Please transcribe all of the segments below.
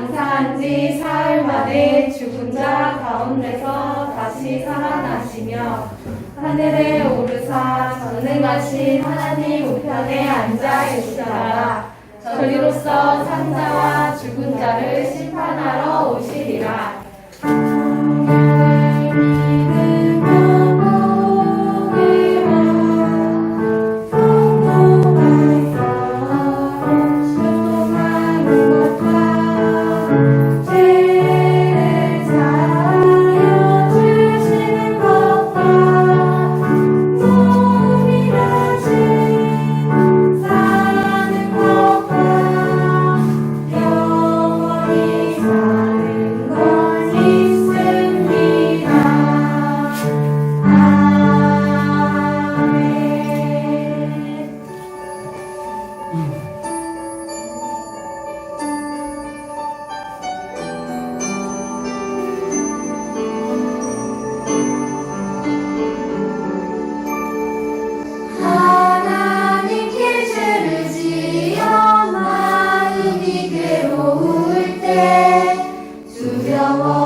장사한 지 사흘 만에 죽은 자 가운데서 다시 살아나시며 하늘에 오르사 전능하신 하나님 우편에 앉아 계시다가 저리로서 산자와 죽은 자를 심판하러 오시리라. 두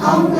hunger.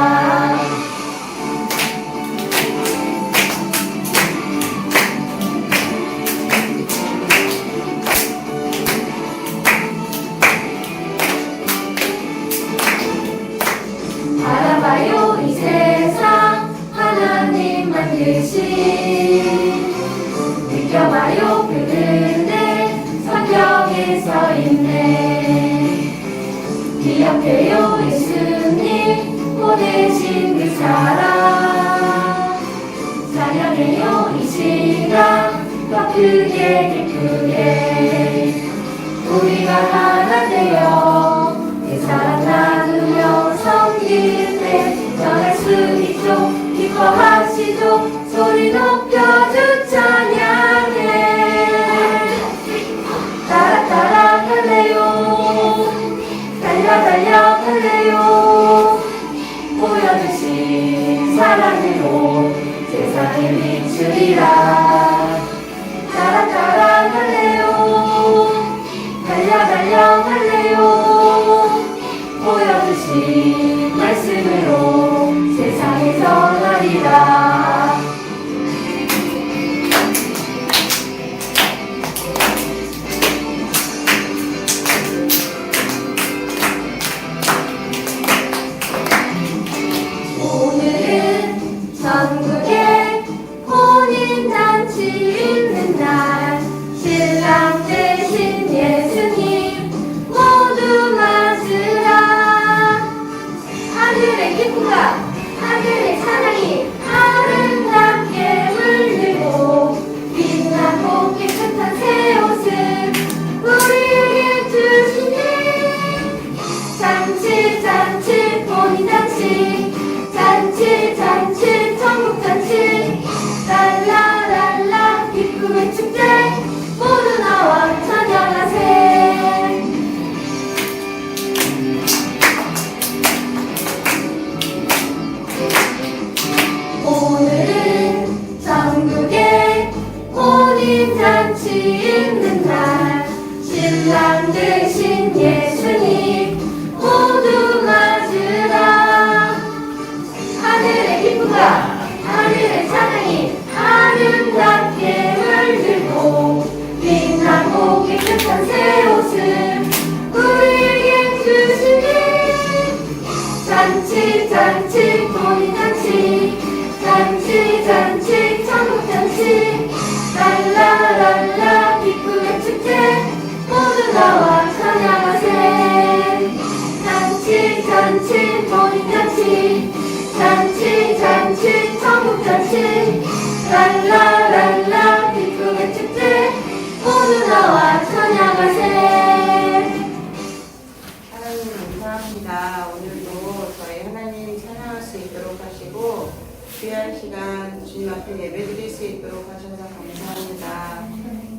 귀한 시간 주님 앞에 예배드릴 수 있도록 하셔서 감사합니다.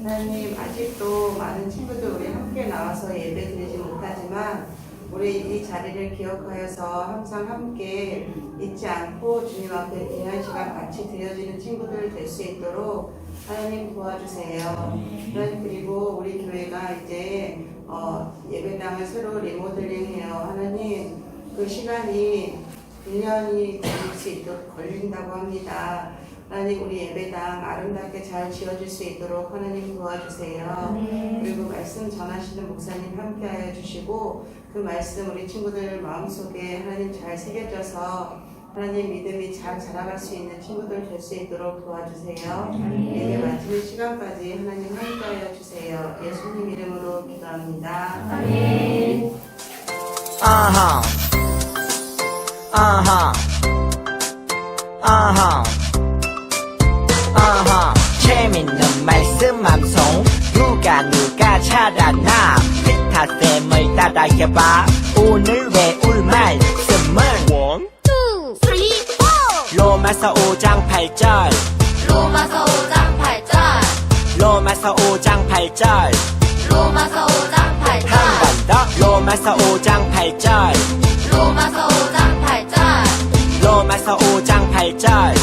하나님 아직도 많은 친구들 우리 함께 나와서 예배드리지 못하지만 우리 이 자리를 기억하여서 항상 함께 잊지 않고 주님 앞에 귀한 시간 같이 드려지는 친구들 될 수 있도록 하나님 도와주세요. 그리고 우리 교회가 이제 어, 예배당을 새로 리모델링해요. 하나님 그 시간이 1년이 걸릴 수 있도록 걸린다고 합니다. 하나님 우리 예배당 아름답게 잘 지어질 수 있도록 하나님 도와주세요. 그리고 말씀 전하시는 목사님 함께하여 주시고 그 말씀 우리 친구들 마음속에 하나님 잘 새겨져서 하나님 믿음이 잘 자라갈 수 있는 친구들 될 수 있도록 도와주세요. 예배 마치는 시간까지 하나님 함께하여 주세요. 예수님 이름으로 기도합니다. 아멘 아하 아하. 아하. 아하. 재밌는 말씀 함송. 누가 누가 찾았나? 피타쌤을 따라 해봐. 오늘 외울 말씀은 원 로마서 5장 8절. 로마서 5장 8절. 로마서 5장 8절. 로마서 5장 8절. 한 번 더 로마서 5장 8절. 로마서 5장 8절 로마서 5장 8절.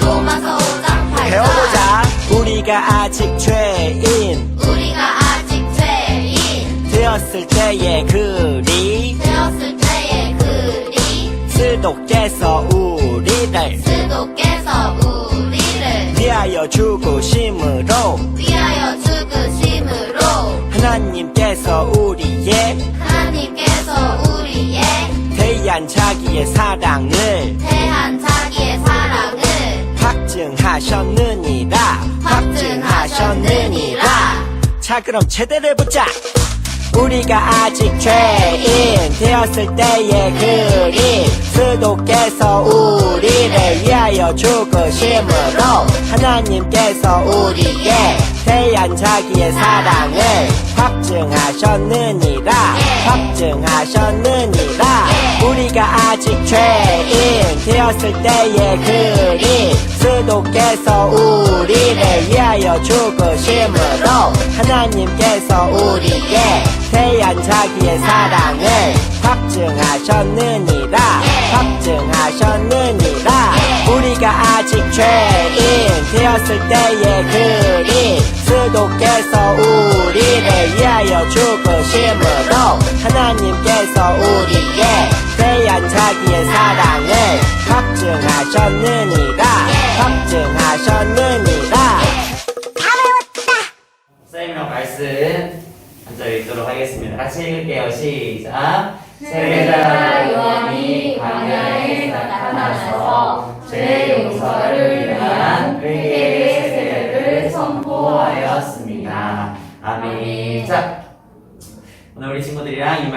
로마서 5장 8절. 배워보자. 우리가 아직 죄인. 우리가 아직 죄인. 되었을 때의 글이 되었을 때의 글이 스독께서 우리를 스도께서 우리를 위하여 죽으심으로. 위하여 죽으심으로. 하나님께서 우리의 대한 자기의 사랑을 대한 자기의 사랑을 확증하셨느니라. 확증하셨느니라. 자 그럼 제대로 해보자. 우리가 아직 죄인 되었을 때의 글이 스도께서 우리를 위하여 죽으심으로 하나님께서 우리의 대한 자기의 사랑을 확증하셨느니라. 확증하셨느니라 우리가 아직 죄인 되었을 때의 글이 스도께서 우리를 위하여 죽으심으로 하나님께서 우리의 대한 자기의 사랑을 확증하셨느니라 확증하셨느니라 우리가 아직 죄인 되었을 때의 글이 스도께서 우리를 위하여 죽으심으로 하나님께서 우리의 대한 자기의 사랑을 확증하셨느니라 확증하셨느니라 쌤이랑 말씀 앉아 읽도록 하겠습니다. 같이 읽을게요. 시작. 세례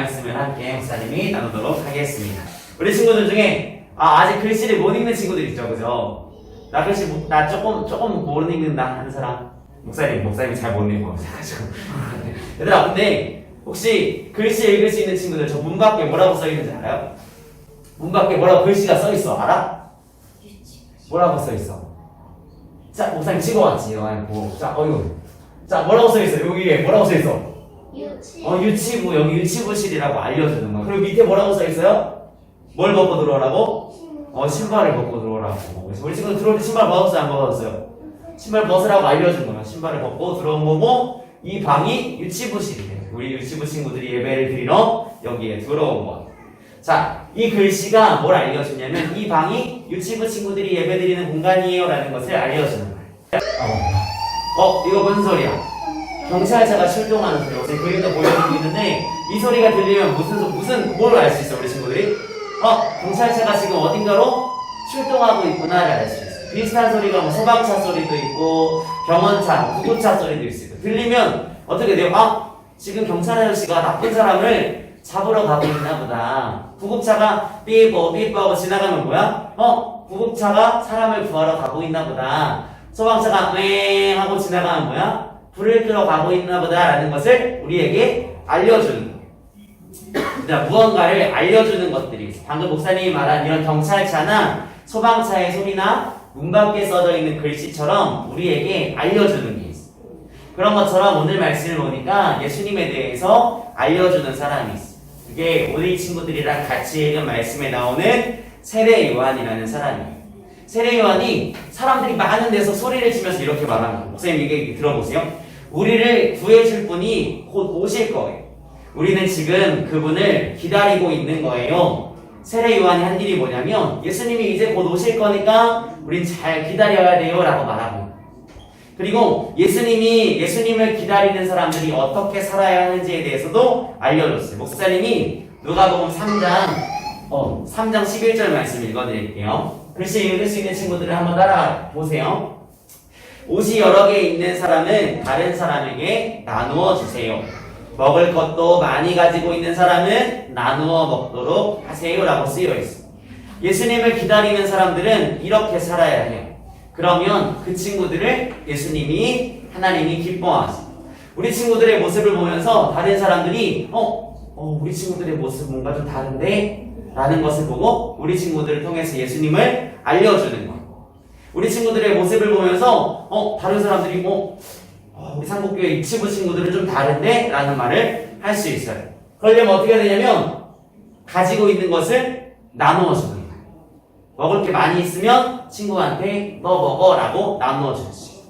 말씀을 함께 목사님이 나누도록 하겠습니다. 우리 친구들 중에 아, 아직 글씨를 못 읽는 친구들 있죠, 그죠? 나 글씨 못- 나 조금 조금 못 읽는다 하는 사람. 목사님, 목사님이 잘 못 읽고 가지고. 얘들아, 근데 혹시 글씨 읽을 수 있는 친구들 저 문 밖에 뭐라고 써 있는지 알아요? 문 밖에 뭐라고 글씨가 써 있어, 알아? 뭐라고 써 있어? 자, 목사님 찍어왔지, 아이고. 자, 어이구. 자, 뭐라고 써 있어? 여기에 뭐라고 써 있어? 유치 어, 유치부, 여기 유치부실이라고 알려주는 거야. 그리고 밑에 뭐라고 써 있어요? 뭘 벗고 들어오라고? 어, 신발을 벗고 들어오라고. 그래서 우리 친구들 들어올 때 신발 벗었어요? 안 벗었어요? 신발 벗으라고 알려준 거야. 신발을 벗고 들어온 거고, 이 방이 유치부실이에요. 우리 유치부 친구들이 예배를 드리러 여기에 들어온 거야. 자, 이 글씨가 뭘 알려주냐면, 이 방이 유치부 친구들이 예배 드리는 공간이에요. 라는 것을 알려주는 거야. 어, 어 이거 무슨 소리야? 경찰차가 출동하는 소리. 어제 그림도 보여드리고 있는데 이 소리가 들리면 무슨 소- 무슨 뭘 알 수 있어 우리 친구들이? 어 경찰차가 지금 어딘가로 출동하고 있구나를 알 수 있어. 비슷한 소리가 뭐 소방차 소리도 있고 병원차, 구조차 소리도 있어. 들리면 어떻게 돼요? 아 지금 경찰 아저씨가 나쁜 사람을 잡으러 가고 있나 보다. 구급차가 삐뽀 삐뽀 하고 지나가면 뭐야? 어? 구급차가 사람을 구하러 가고 있나 보다. 소방차가 왱 하고 지나가면 뭐야? 불을 끄러 가고 있나 보다라는 것을 우리에게 알려주는. 그러니까 무언가를 알려주는 것들이. 방금 목사님이 말한 이런 경찰차나 소방차의 소리나 문 밖에 써져 있는 글씨처럼 우리에게 알려주는 게 있어. 그런 것처럼 오늘 말씀을 보니까 예수님에 대해서 알려주는 사람이 있어. 그게 우리 친구들이랑 같이 읽은 말씀에 나오는 세례 요한이라는 사람이에요. 세례 요한이 사람들이 많은 데서 소리를 치면서 이렇게 거예요. 목사님 이게 들어보세요. 우리를 구해줄 분이 곧 오실 거예요. 우리는 지금 그분을 기다리고 있는 거예요. 세례 요한이 한 일이 뭐냐면 예수님이 이제 곧 오실 거니까 우린 잘 기다려야 돼요 라고 말하고. 그리고 예수님이 예수님을 기다리는 사람들이 어떻게 살아야 하는지에 대해서도 알려줬어요. 목사님이 누가복음 3장 어, 3장 11절 말씀 읽어드릴게요. 글씨 읽을 수 있는 친구들을 한번 따라 보세요. 옷이 여러 개 있는 사람은 다른 사람에게 나누어 주세요. 먹을 것도 많이 가지고 있는 사람은 나누어 먹도록 하세요 라고 쓰여 있어. 예수님을 기다리는 사람들은 이렇게 살아야 해요. 그러면 그 친구들을 예수님이 하나님이 기뻐하세요. 우리 친구들의 모습을 보면서 다른 사람들이 어, 어 우리 친구들의 모습 뭔가 좀 다른데? 라는 것을 보고 우리 친구들을 통해서 예수님을 알려주는 거예요. 우리 친구들의 모습을 보면서 어 다른 사람들이 어, 어, 우리 삼국교회 이 친구 친구들은 좀 다른데? 라는 말을 할 수 있어요. 그러려면 어떻게 해야 되냐면 가지고 있는 것을 나누어 주는 거예요. 먹을 게 많이 있으면 친구한테 너 먹어 라고 나누어 주지.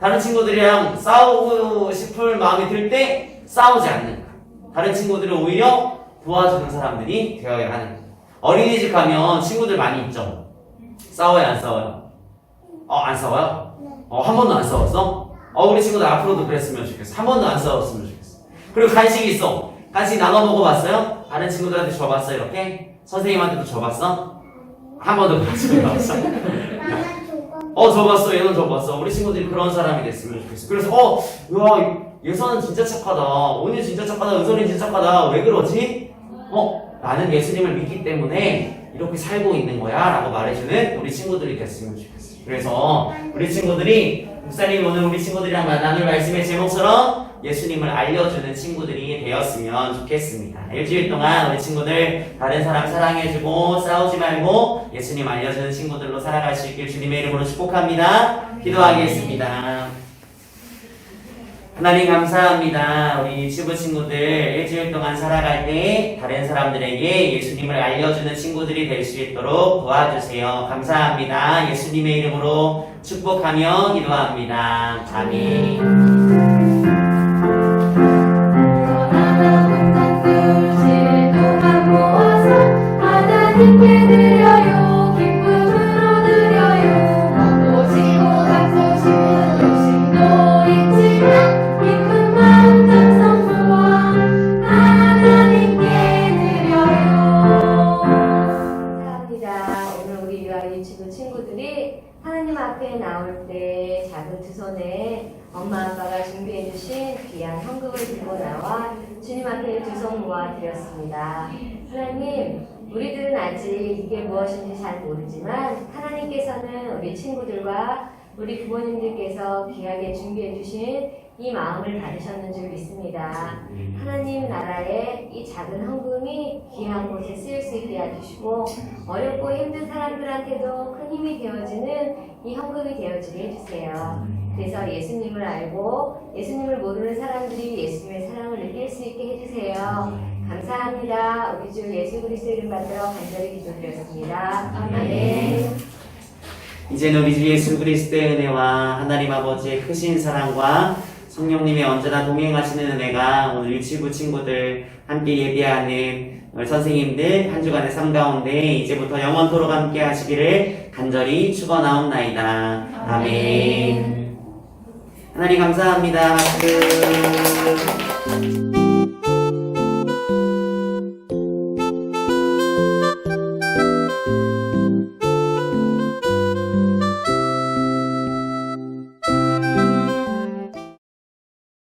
다른 친구들이랑 싸우고 싶을 마음이 들 때 싸우지 않는 거예요. 다른 친구들을 오히려 도와주는 사람들이 되어야 하는 거예요. 어린이집 가면 친구들 많이 있죠? 싸워요, 안 싸워요? 어, 안 싸워요? 어, 한 번도 안 싸웠어? 어, 우리 친구들 앞으로도 그랬으면 좋겠어. 한 번도 안 싸웠으면 좋겠어. 그리고 간식이 있어. 간식 나눠 먹어봤어요? 다른 친구들한테 줘봤어, 이렇게? 선생님한테도 줘봤어? 한 번도 그러지 않았어. 어, 줘봤어. 얘는 줘봤어. 우리 친구들이 그런 사람이 됐으면 좋겠어. 그래서, 어, 야, 예선은 진짜 착하다. 오늘 진짜 착하다. 은선이 진짜 착하다. 왜 그러지? 어, 나는 예수님을 믿기 때문에 이렇게 살고 있는 거야. 라고 말해주는 우리 친구들이 됐으면 좋겠어. 그래서 우리 친구들이, 목사님 오늘 우리 친구들이랑 나눌 말씀의 제목처럼 예수님을 알려주는 친구들이 되었으면 좋겠습니다. 일주일 동안 우리 친구들 다른 사람 사랑해주고 싸우지 말고 예수님 알려주는 친구들로 살아갈 수 있길 주님의 이름으로 축복합니다. 기도하겠습니다. 하나님 감사합니다. 우리 유치부 친구들 일주일 동안 살아갈 때 다른 사람들에게 예수님을 알려주는 친구들이 될 수 있도록 도와주세요. 감사합니다. 예수님의 이름으로 축복하며 기도합니다. 아멘. 하나님께 드려 엄마 아빠가 준비해 주신 귀한 현금을 들고 나와 주님 앞에 두 손 모아 드렸습니다. 하나님, 우리들은 아직 이게 무엇인지 잘 모르지만 하나님께서는 우리 친구들과 우리 부모님들께서 귀하게 준비해 주신 이 마음을 받으셨는 줄 믿습니다. 하나님 나라에 이 작은 헌금이 귀한 곳에 쓰일 수 있게 해주시고 어렵고 힘든 사람들한테도 큰 힘이 되어지는 이 헌금이 되어지게 해주세요. 그래서 예수님을 알고 예수님을 모르는 사람들이 예수님의 사랑을 느낄 수 있게 해주세요. 감사합니다. 우리 주 예수 그리스도 이름 받들어 간절히 기도드렸습니다. 아멘. 이제는 우리 주 예수 그리스도의 은혜와 하나님 아버지의 크신 사랑과 성령님의 언제나 동행하시는 은혜가 오늘 유치부 친구들 함께 예비하는 우리 선생님들 한 주간의 삶 가운데 이제부터 영원토록 함께 하시기를 간절히 축원하옵나이다. 아멘. 하나님 감사합니다. 박수.